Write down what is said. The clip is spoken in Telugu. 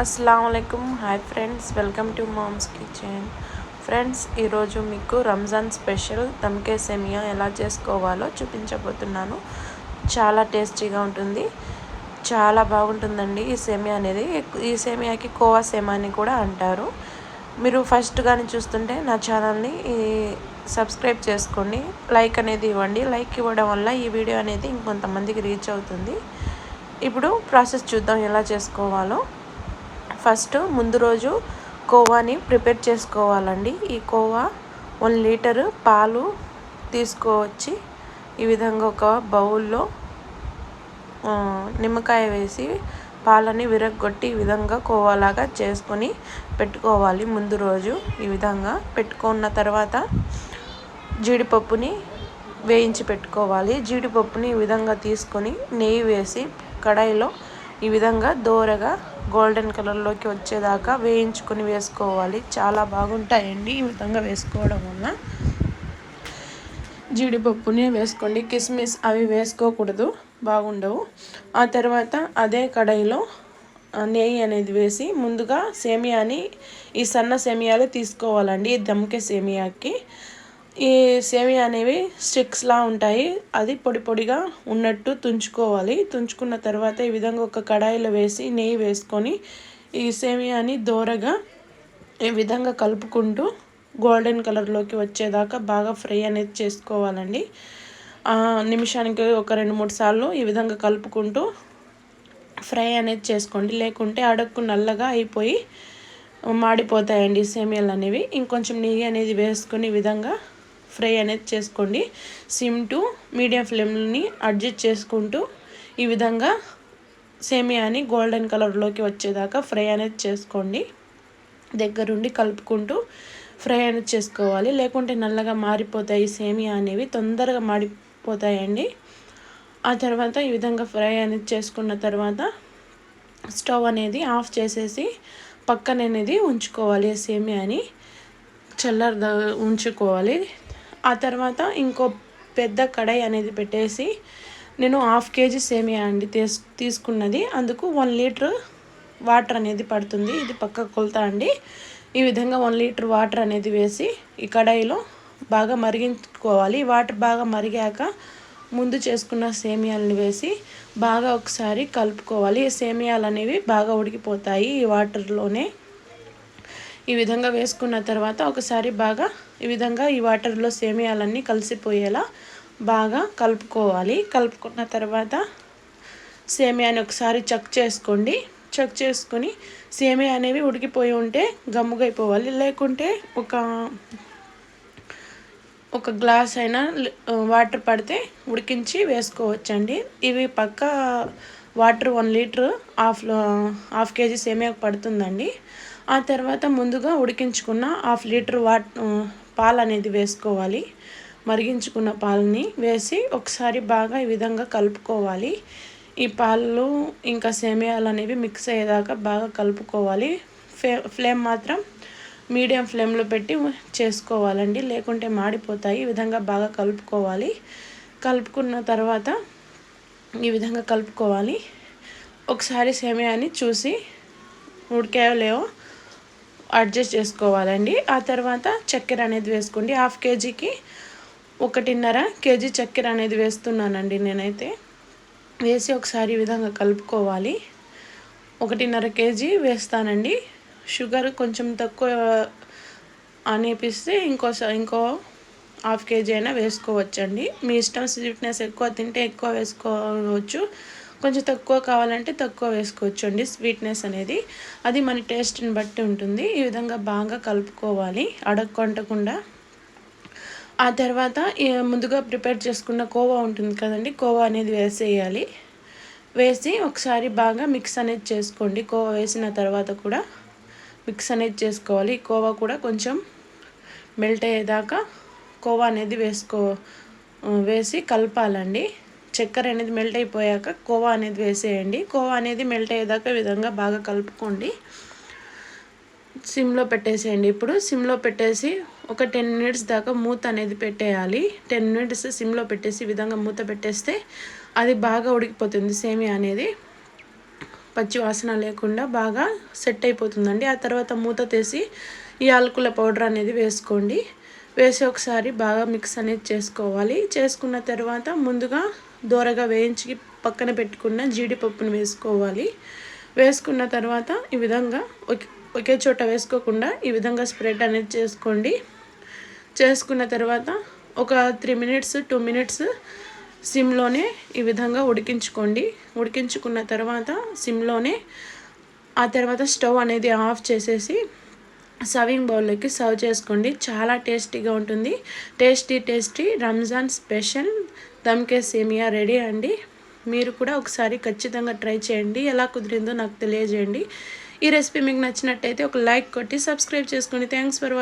అస్సలం hi friends welcome to mom's kitchen friends ఈరోజు మీకు రంజాన్ స్పెషల్ దమ్కే సెమియా ఎలా చేసుకోవాలో చూపించబోతున్నాను. చాలా టేస్టీగా ఉంటుంది. చాలా బాగుంటుందండి ఈ సేమియా అనేది. ఈ సేమియాకి కోవా సేమా అని కూడా అంటారు. మీరు ఫస్ట్ కానీ చూస్తుంటే నా ఛానల్ని సబ్స్క్రైబ్ చేసుకోండి. లైక్ అనేది ఇవ్వండి. లైక్ ఇవ్వడం వల్ల ఈ వీడియో అనేది ఇంకొంతమందికి రీచ్ అవుతుంది. ఇప్పుడు ప్రాసెస్ చూద్దాం ఎలా చేసుకోవాలో. ఫస్ట్ ముందు రోజు కోవాని ప్రిపేర్ చేసుకోవాలండి. ఈ కోవా వన్ లీటరు పాలు తీసుకోవచ్చి ఈ విధంగా ఒక బౌల్లో నిమ్మకాయ వేసి పాలని విరగొట్టి ఈ విధంగా కోవాలాగా చేసుకొని పెట్టుకోవాలి ముందు రోజు. ఈ విధంగా పెట్టుకున్న తర్వాత జీడిపప్పుని వేయించి పెట్టుకోవాలి. జీడిపప్పుని ఈ విధంగా తీసుకొని నెయ్యి వేసి కడాయిలో ఈ విధంగా దోరగా గోల్డెన్ కలర్లోకి వచ్చేదాకా వేయించుకొని వేసుకోవాలి. చాలా బాగుంటాయండి ఈ విధంగా వేసుకోవడం వల్ల. జీడిపప్పుని వేసుకోండి. కిస్మిస్ అవి వేసుకోకూడదు. బాగుండవు. ఆ తర్వాత అదే కడాయిలో నెయ్యి అనేది వేసి ముందుగా సేమియాని ఈ సన్న సేమియాలు తీసుకోవాలండి. దమ్కే సేమియాకి. ఈ సేమియా అనేవి స్టిక్స్లా ఉంటాయి. అది పొడి పొడిగా ఉన్నట్టు తుంచుకోవాలి. తుంచుకున్న తర్వాత ఈ విధంగా ఒక కడాయిలో వేసి నెయ్యి వేసుకొని ఈ సేమియాని దోరగా ఈ విధంగా కలుపుకుంటూ గోల్డెన్ కలర్లోకి వచ్చేదాకా బాగా ఫ్రై అనేది చేసుకోవాలండి. నిమిషానికి ఒక రెండు మూడు సార్లు ఈ విధంగా కలుపుకుంటూ ఫ్రై అనేది చేసుకోండి. లేకుంటే అడక్కు నల్లగా అయిపోయి మాడిపోతాయండి సేమియాలు అనేవి. ఇంకొంచెం నెయ్యి అనేది వేసుకుని విధంగా ఫ్రై అనేది చేసుకోండి. సిమ్ టు మీడియం ఫ్లేమ్ని అడ్జస్ట్ చేసుకుంటూ ఈ విధంగా సేమియాని గోల్డెన్ కలర్లోకి వచ్చేదాకా ఫ్రై అనేది చేసుకోండి. దగ్గరుండి కలుపుకుంటూ ఫ్రై అనేది చేసుకోవాలి. లేకుంటే నల్లగా మారిపోతాయి సేమియా అనేవి. తొందరగా మాడిపోతాయండి. ఆ తర్వాత ఈ విధంగా ఫ్రై అనేది చేసుకున్న తర్వాత స్టవ్ అనేది ఆఫ్ చేసేసి పక్కన అనేది ఉంచుకోవాలి. సేమియాని చల్లర్ ఉంచుకోవాలి. ఆ తర్వాత ఇంకో పెద్ద కడాయి అనేది పెట్టేసి నేను హాఫ్ కేజీ సేమియా అండి తీసుకున్నది. అందుకు వన్ లీటర్ వాటర్ అనేది పడుతుంది. ఇది పక్క కొలత అండి. ఈ విధంగా వన్ లీటర్ వాటర్ అనేది వేసి ఈ కడాయిలో బాగా మరిగించుకోవాలి. వాటర్ బాగా మరిగాక ముందు చేసుకున్న సేమియాలను వేసి బాగా ఒకసారి కలుపుకోవాలి. సేమియాలు అనేవి బాగా ఉడికిపోతాయి ఈ వాటర్లోనే. ఈ విధంగా వేసుకున్న తర్వాత ఒకసారి బాగా ఈ విధంగా ఈ వాటర్లో సేమియాలన్నీ కలిసిపోయేలా బాగా కలుపుకోవాలి. కలుపుకున్న తర్వాత సేమియాని ఒకసారి చెక్ చేసుకోండి. చెక్ చేసుకొని సేమియా అనేవి ఉడికిపోయి ఉంటే గమ్ముగైపోవాలి. లేకుంటే ఒక ఒక గ్లాస్ అయినా వాటర్ పడితే ఉడికించి వేసుకోవచ్చండి. ఇవి పక్క water one litre half half KG సేమియాకు పడుతుందండి. ఆ తర్వాత ముందుగా ఉడికించుకున్న హాఫ్ లీటర్ వాట్ పాలు అనేది వేసుకోవాలి. మరిగించుకున్న పాలని వేసి ఒకసారి బాగా ఈ విధంగా కలుపుకోవాలి. ఈ పాలు ఇంకా సేమియాలు అనేవి మిక్స్ అయ్యేదాకా బాగా కలుపుకోవాలి. ఫే ఫ్లేమ్ మాత్రం మీడియం ఫ్లేమ్లో పెట్టి చేసుకోవాలండి. లేకుంటే మాడిపోతాయి. ఈ విధంగా బాగా కలుపుకోవాలి. కలుపుకున్న తర్వాత ఈ విధంగా కలుపుకోవాలి. ఒకసారి సేమియాని చూసి ఉడికాయో లేవో అడ్జస్ట్ చేసుకోవాలండి. ఆ తర్వాత చక్కెర అనేది వేసుకోండి. హాఫ్ కేజీకి ఒకటిన్నర కేజీ చక్కెర అనేది వేస్తున్నానండి నేనైతే. వేసి ఒకసారి ఈ విధంగా కలుపుకోవాలి. ఒకటిన్నర కేజీ వేస్తానండి. షుగర్ కొంచెం తక్కువ అనిపిస్తే ఇంకో ఇంకో హాఫ్ కేజీ అయినా వేసుకోవచ్చండి. మీ ఇష్టం స్వీట్నెస్ ఎక్కువ తింటే ఎక్కువ వేసుకోవచ్చు. కొంచెం తక్కువ కావాలంటే తక్కువ వేసుకోవచ్చు అండి స్వీట్నెస్ అనేది అది మన టేస్ట్ని బట్టి ఉంటుంది. ఈ విధంగా బాగా కలుపుకోవాలి. అడగకొంటకుండా ఆ తర్వాత ముందుగా ప్రిపేర్ చేసుకున్న కోవా ఉంటుంది కదండి. కోవా అనేది వేసేయాలి. వేసి ఒకసారి బాగా మిక్స్ అనేది చేసుకోండి. కోవా వేసిన తర్వాత కూడా మిక్స్ అనేది చేసుకోవాలి. కోవా కూడా కొంచెం మెల్ట్ అయ్యేదాకా కోవా అనేది వేసుకో వేసి కలపాలండి. చక్కెర అనేది మెల్ట్ అయిపోయాక కోవా అనేది వేసేయండి. కోవా అనేది మెల్ట్ అయ్యేదాకా విధంగా బాగా కలుపుకోండి. సిమ్లో పెట్టేసేయండి. ఇప్పుడు సిమ్లో పెట్టేసి ఒక టెన్ మినిట్స్ దాకా మూత అనేది పెట్టేయాలి. టెన్ మినిట్స్ సిమ్లో పెట్టేసి విధంగా మూత పెట్టేస్తే అది బాగా ఉడికిపోతుంది సేమియా అనేది. పచ్చి వాసన లేకుండా బాగా సెట్ అయిపోతుందండి. ఆ తర్వాత మూత తీసి ఈ ఆలుకుల పౌడర్ అనేది వేసుకోండి. వేసి ఒకసారి బాగా మిక్స్ అనేది చేసుకోవాలి. చేసుకున్న తర్వాత ముందుగా దూరగా వేయించి పక్కన పెట్టుకున్న జీడిపప్పును వేసుకోవాలి. వేసుకున్న తర్వాత ఈ విధంగా ఒకే చోట వేసుకోకుండా ఈ విధంగా స్ప్రెడ్ అనేది చేసుకోండి. చేసుకున్న తర్వాత ఒక త్రీ మినిట్స్ టూ మినిట్స్ సిమ్లోనే ఈ విధంగా ఉడికించుకోండి. ఉడికించుకున్న తర్వాత సిమ్లోనే ఆ తర్వాత స్టవ్ అనేది ఆఫ్ చేసేసి సర్వింగ్ బౌల్లోకి సర్వ్ చేసుకోండి. చాలా టేస్టీగా ఉంటుంది. Tasty tasty Ramzan special. దమ్కే సేమియా రెడీ అండి. మీరు కూడా ఒకసారి ఖచ్చితంగా ట్రై చేయండి. ఎలా కుదిరిందో నాకు తెలియజేయండి. ఈ రెసిపీ మీకు నచ్చినట్టయితే ఒక లైక్ కొట్టి సబ్స్క్రైబ్ చేసుకోండి థ్యాంక్స్ ఫర్